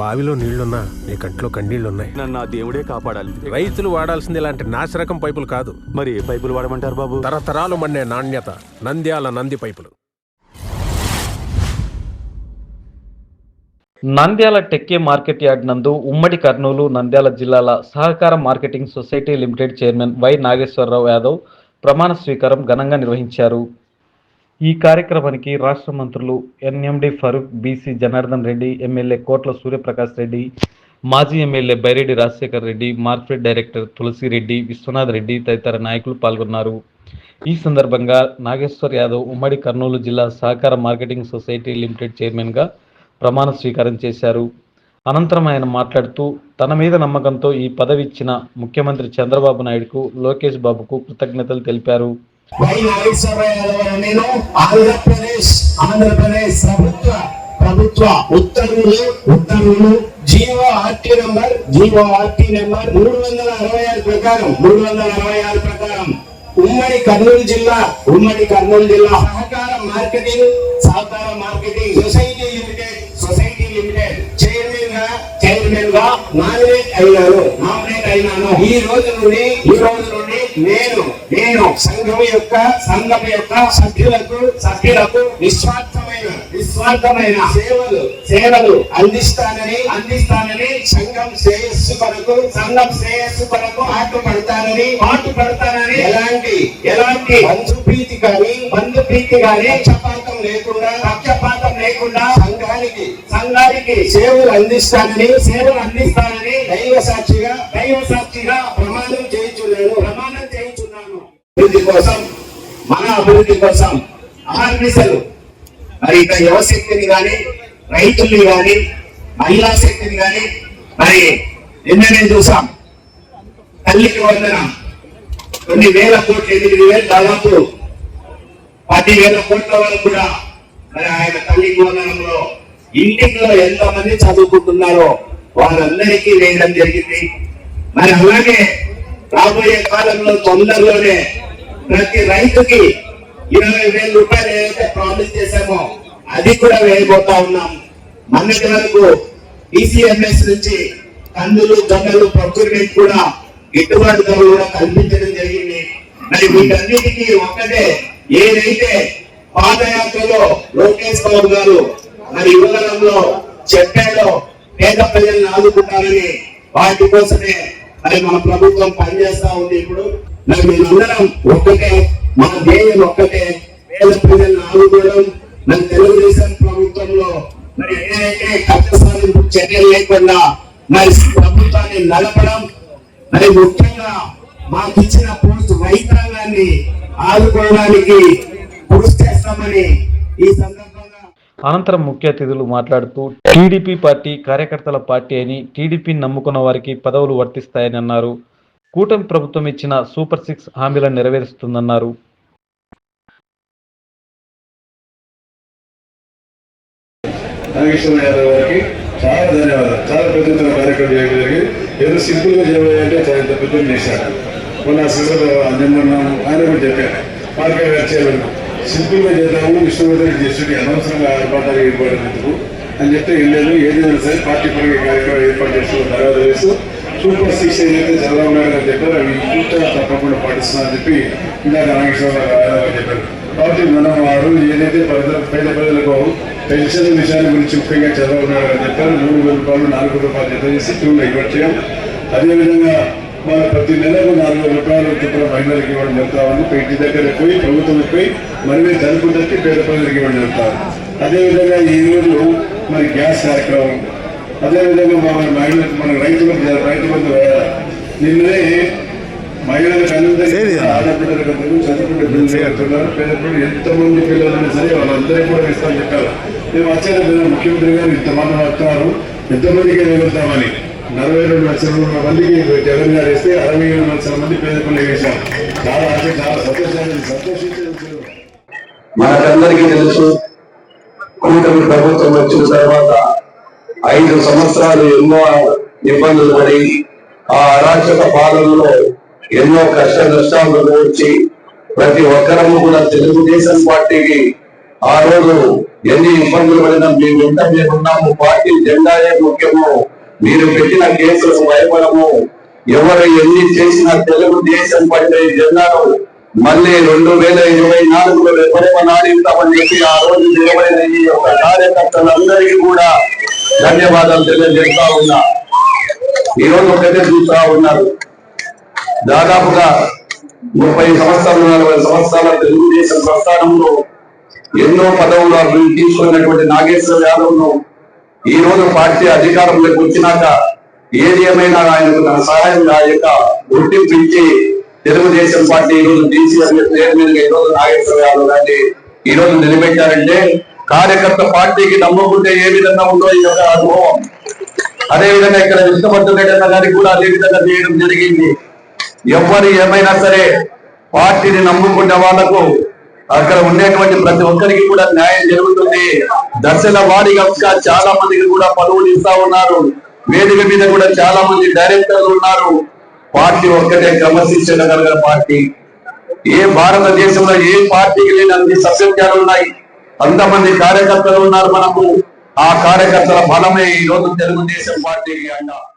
బావిలో నీళ్ళున్నా నీ కంట్లో కన్నీళ్ళున్నాయి. నన్ను ఆ దేవుడే కాపాడాలి. రైతులు వాడాల్సింది ఇలాంటి నాసిరకం పైపులు కాదు. మరి ఏ పైపులు వాడమంటారు బాబు? తరతరాలు మండే నాణ్యత నంద్యాల నంది పైపులు. నంద్యాల టెక్కే మార్కెట్ యార్డ్ నందు ఉమ్మడి కర్నూలు నంద్యాల జిల్లాల సహకార marketing society limited chairman Y Nageswararao Yadav ప్రమాణ స్వీకారం ఘనంగా నిర్వహించారు. ఈ కార్యక్రమానికి రాష్ట్ర మంత్రులు NMD Farooq BC Janardhan Reddy MLA Kotla Suryaprakash Reddy మాజీ MLA Byreddy Rajasekhar Reddy market director Tulasireddy Viswanath Reddy తదితర నాయకులు పాల్గొన్నారు. ఈ సందర్భంగా నాగేశ్వర్ యాదవ్ ఉమ్మడి కర్నూలు జిల్లా సహకార మార్కెటింగ్ సొసైటీ లిమిటెడ్ చైర్మన్గా ప్రమాణ స్వీకారం చేశారు. అనంతరం ఆయన మాట్లాడుతూ తన మీద నమ్మకంతో ఈ పదవి ఇచ్చిన ముఖ్యమంత్రి చంద్రబాబు నాయుడుకు లోకేష్ బాబుకు కృతజ్ఞతలు తెలిపారు. వై అనే నేను ఆంధ్రప్రదేశ్ ఆంధ్రప్రదేశ్ ప్రభుత్వ ప్రభుత్వ ఉత్తర్వులు ఉత్తర్వులు GO RT number GO RT number మూడు వందల అరవై ఆరు ప్రకారం మూడు వందల అరవై ఆరు ప్రకారం ఉమ్మడి కర్నూలు జిల్లా ఉమ్మడి కర్నూలు జిల్లా సహకార మార్కెటింగ్ సహకార marketing society limited society limited చైర్మన్గా చైర్మన్గా నామినేట్ అయ్యారు అయినాను ఈ రోజు నుండి ఈ రోజు నుండి నేను నేను సంఘం యొక్క సంఘం యొక్క సభ్యులకు సభ్యులకు నిస్వార్థమైన నిస్వార్థమైన సేవలు సేవలు అందిస్తానని అందిస్తానని సంఘం శ్రేయస్సు కొరకు సంఘం శ్రేయస్సు కొరకు పాటుపడతానని పాటుపడతానని ఎలాంటి ఎలాంటి బంధు ప్రీతి కానీ బంధు ప్రీతి కానీ పక్షపాతం లేకుండా పక్షపాతం లేకుండా సంఘానికి సంఘానికి సేవలు అందిస్తానని సేవలు అందిస్తానని దైవ సాక్షిగా దైవ సాక్షిగా ప్రమాణం చేయించున్నాను ప్రమాణం చేయించున్నాను. అభివృద్ధి కోసం మన అభివృద్ధి కోసం అహర్నిశలు మరి ఇక యువశక్తిని గాని రైతుల్ని గాని మహిళా శక్తిని గాని మరి నిన్ననే చూసాం తల్లికి వందన కొన్ని వేల కోట్లు ఎనిమిది వేలు దాదాపు పది వేల కోట్ల వరకు కూడా మరి ఆయన తల్లికి వందనంలో ఇంటిలో ఎంత మంది చదువుకుంటున్నారో వాళ్ళందరికీ వేయడం జరిగింది. మరి అలాగే రాబోయే కాలంలో తొందరలోనే ప్రతి రైతుకి ఇరవై వేల రూపాయలు ఏదైతే ప్రామిస్ చేశామో అది కూడా వేయబోతా ఉన్నాం. మొన్నటి వరకు డిసిఎంఎస్ నుంచి కందులు జొన్నలు ప్రొక్యూర్మెంట్ కూడా గిట్టుబాటు ధరలు కూడా కల్పించడం జరిగింది. మరి వీటన్నిటికీ ఒక్కటే ఏదైతే పాదయాత్రలో లోకేష్ బాబు గారు మరి యువగలంలో చెప్పాడో పేద ప్రజలను ఆదుకుంటారని వాటి కోసమే మరి మన ప్రభుత్వం పనిచేస్తా ఉంది ఇప్పుడు. మరి మేమందరం ఒక్కటే మన ధ్యేయం ఒక్కటే. పేద ప్రజలను ఆదుకోవడం మరి తెలుగుదేశం ప్రభుత్వంలో మరి ఏదైతే కక్ష సాధింపు చర్యలు లేకుండా మరి ప్రభుత్వాన్ని నడపడం మరి ముఖ్యంగా మాకు ఇచ్చిన పోస్ట్ రైతాంగాన్ని ఆదుకోవడానికి కృషి చేస్తామని ఈ సందర్భంగా అనంతరం ముఖ్య అతిథులు మాట్లాడుతూ టీడీపీ పార్టీ కార్యకర్తల పార్టీ అని టీడీపీని నమ్ముకున్న వారికి పదవులు వర్తిస్తాయని అన్నారు. కూటమి ప్రభుత్వం ఇచ్చిన సూపర్ సిక్స్ హామీలను నెరవేరుస్తుందన్నారు. చాలా ధన్యవాదాలు. చాలా పెద్ద కార్యక్రమం చేయడం జరిగింది. ఏదో సింపుల్గా చేయబోయంటే చాలా ఇంత పెద్ద చేశారు. మొన్న సిసలు నిన్న ఆయన కూడా చెప్పారు. మార్కెట్ వచ్చేవారు సింపుల్ గా చేద్దాము విష్ణువర్ధన్ చేస్తుంటే అనవసరంగా ఆర్భాటాలు ఏర్పడినందుకు అని చెప్తే వెళ్ళలేదు ఏదైనా సరే పార్టీ పరంగా కార్యక్రమాలు ఏర్పాటు చేస్తున్న తర్వాత వేస్తూ సూపర్ సిక్స్ ఏదైతే చంద్రబాబు నాయుడు గారు చెప్పారు అవి పూర్తిగా తప్పకుండా పాటిస్తున్నారని చెప్పి ఇందాక నాగేశ్వర గారు చెప్పారు. కాబట్టి మనం ఆ రోజు ఏదైతే ప్రజల పేద ప్రజలకు పెన్షన్ విషయాల గురించి ముఖ్యంగా చంద్రబాబు నాయుడు గారు చెప్పారు మూడు వేల రూపాయలు నాలుగు రూపాయలు జత చేసి టూలో ఇవ్వట్ అదేవిధంగా మన ప్రతి నెలకు నాలుగు వేల రూపాయలు చొప్పున మహిళలకు ఇవ్వడం జరుగుతామని ఇంటి దగ్గర పోయి ప్రభుత్వం పోయి మీరు జరుపుకుంటే పేద ప్రజలకు ఇవ్వడం జరుగుతారు అదేవిధంగా ఈ రోజు మరి గ్యాస్ కార్యక్రమం అదేవిధంగా మన మహిళలకు మన రైతులకు రైతు బంధు. నిన్ననే మహిళలకు అందరికీ ఆడపిల్లలకు చదువుకుంటే బిల్లు చేస్తున్నారు పేద పిల్లలు ఎంతమంది పిల్లలైనా సరే వాళ్ళందరికీ కూడా ఇస్తామని చెప్పారు. మేము వచ్చారు ముఖ్యమంత్రి గారు ఇంతమంది వస్తున్నారు ఎంతమందికి వెళ్తామని నలభై రెండు లక్షల మందికి జగన్ గారు ఇస్తే అరవై ఏడు లక్షల మంది పేద పిల్లలు వేశాం చాలా అంటే చాలా సంతోషాన్ని సంతోషించే మనకందరికీ తెలుసు కూటమి ప్రభుత్వం వచ్చిన తర్వాత ఐదు సంవత్సరాలు ఎన్నో ఇబ్బందులు పడి ఆ అరాచక పాలనలో ఎన్నో కష్ట నష్టాలు వచ్చి ప్రతి ఒక్కరము కూడా తెలుగుదేశం పార్టీకి ఆ రోజు ఎన్ని ఇబ్బందులు పడినా మేము ఎంత మేము ఉన్నాము పార్టీ జెండాయే ముఖ్యము. మీరు పెట్టిన కేసులకు భయపడము. ఎవరు ఎన్ని చేసినా తెలుగుదేశం పట్టే ఈ మళ్ళీ రెండు వేల ఇరవై నాలుగులో ఎప్పుడేమో నాడిస్తామని చెప్పి ఆ రోజు నిలబడిన ఈ యొక్క కార్యకర్తలందరికీ కూడా ధన్యవాదాలు తెలియజేస్తా ఉన్నా. ఈ రోజు ఒకటే చూస్తా ఉన్నారు దాదాపుగా ముప్పై సంవత్సరాలు నలభై సంవత్సరాల తెలుగుదేశం ప్రస్థానంలో ఎన్నో పదవులు అభివృద్ధి తీసుకున్నటువంటి నాగేశ్వర యాదవ్ను ఈ రోజు పార్టీ అధికారంలోకి వచ్చినాక ఏది ఏమైనా ఆయనకు తన సహాయం యొక్క గుర్తింపు ఇచ్చి తెలుగుదేశం పార్టీ ఈ రోజు డీసీ చైర్మన్గా ఈ రోజు నాగేశ్వర గారిని ఈ రోజు నిలబెట్టారంటే కార్యకర్త పార్టీకి నమ్ముకుంటే ఏ విధంగా ఉందో ఈ యొక్క అనుభవం. అదే విధంగా ఇక్కడ విష్ణువర్ధన్ గారికి కూడా అదే విధంగా చేయడం జరిగింది. ఎవరు ఏమైనా సరే పార్టీని నమ్ముకునే వాళ్ళకు అక్కడ ఉండేటువంటి ప్రతి ఒక్కరికి కూడా న్యాయం జరుగుతుంది. దశల వారీగా చాలా మందికి కూడా పనులు ఇస్తా ఉన్నారు. వేదిక మీద కూడా చాలా మంది డైరెక్టర్లు ఉన్నారు. పార్టీ ఒక్కటే క్రమశిక్షణ కలిగిన పార్టీ. ఏ భారతదేశంలో ఏ పార్టీకి లేని అన్ని సభ్యత్యాలు ఉన్నాయి. అంతమంది కార్యకర్తలు ఉన్నారు మనకు. ఆ కార్యకర్తల బలమే ఈ రోజు తెలుగుదేశం పార్టీకి అంటారు